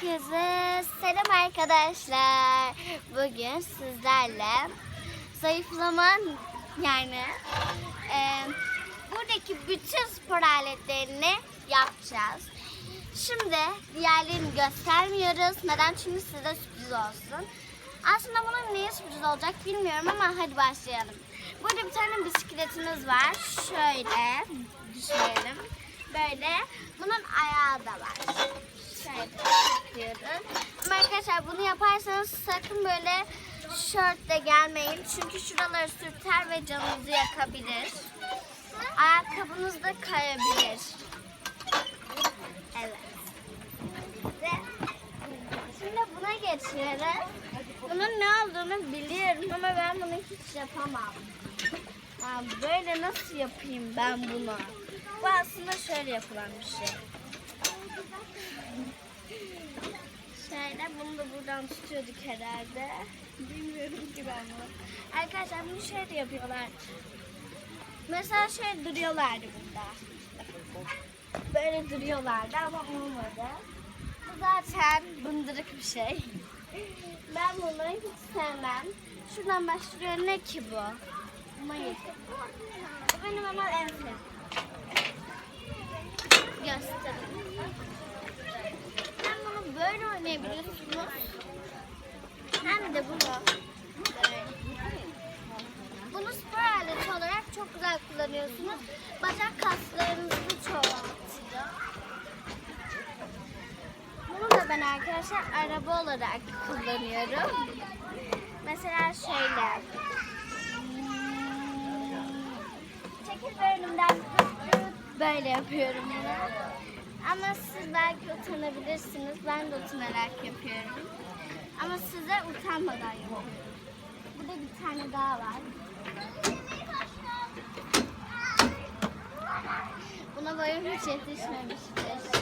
Herkese selam arkadaşlar. Bugün sizlerle zayıflama yani e, buradaki bütün spor aletlerini yapacağız. Şimdi diğerlerini göstermiyoruz. Neden? Çünkü size sürpriz olsun. Aslında bunun niye sürpriz olacak bilmiyorum ama hadi başlayalım. Burada bir tane bisikletimiz var. Şöyle düşünelim. Böyle. Bunun ayağı da var. Şöyle yapıyoruz. Ama arkadaşlar bunu yaparsanız sakın böyle şortle gelmeyin. Çünkü şuraları sürter ve canınızı yakabilir. Ayakkabınız da kayabilir. Evet. Ve şimdi buna geçiyoruz. Bunun ne olduğunu biliyorum ama ben bunu hiç yapamam. Ya böyle nasıl yapayım ben bunu? Bu aslında şöyle yapılan bir şey. Şöyle bunu da buradan tutuyorduk herhalde. Bilmiyorum ki ben bunu. Arkadaşlar bunu şöyle yapıyorlar. Mesela şöyle duruyorlardı burada. Böyle duruyorlardı ama olmadı. Bu zaten bındırık bir şey. Ben bunu hiç sevmem. Şuradan başlıyor ne ki bu? Mayıs. Benim ama en sevdiğim. Göstereyim. Hem bunu böyle oynayabiliyorsunuz. Hem de bunu. Bunu spor aleti olarak çok güzel kullanıyorsunuz. Bacak kaslarınızı çoğaltıyor. Bunu da ben arkadaşlar araba olarak kullanıyorum. Mesela şöyle. Çekil be önümden. Böyle yapıyorum bunu. Ama siz belki utanabilirsiniz. Ben de utanarak yapıyorum. Ama size utanmadan yapıyorum. Burada bir tane daha var. Buna boyum hiç yetişmemiştir.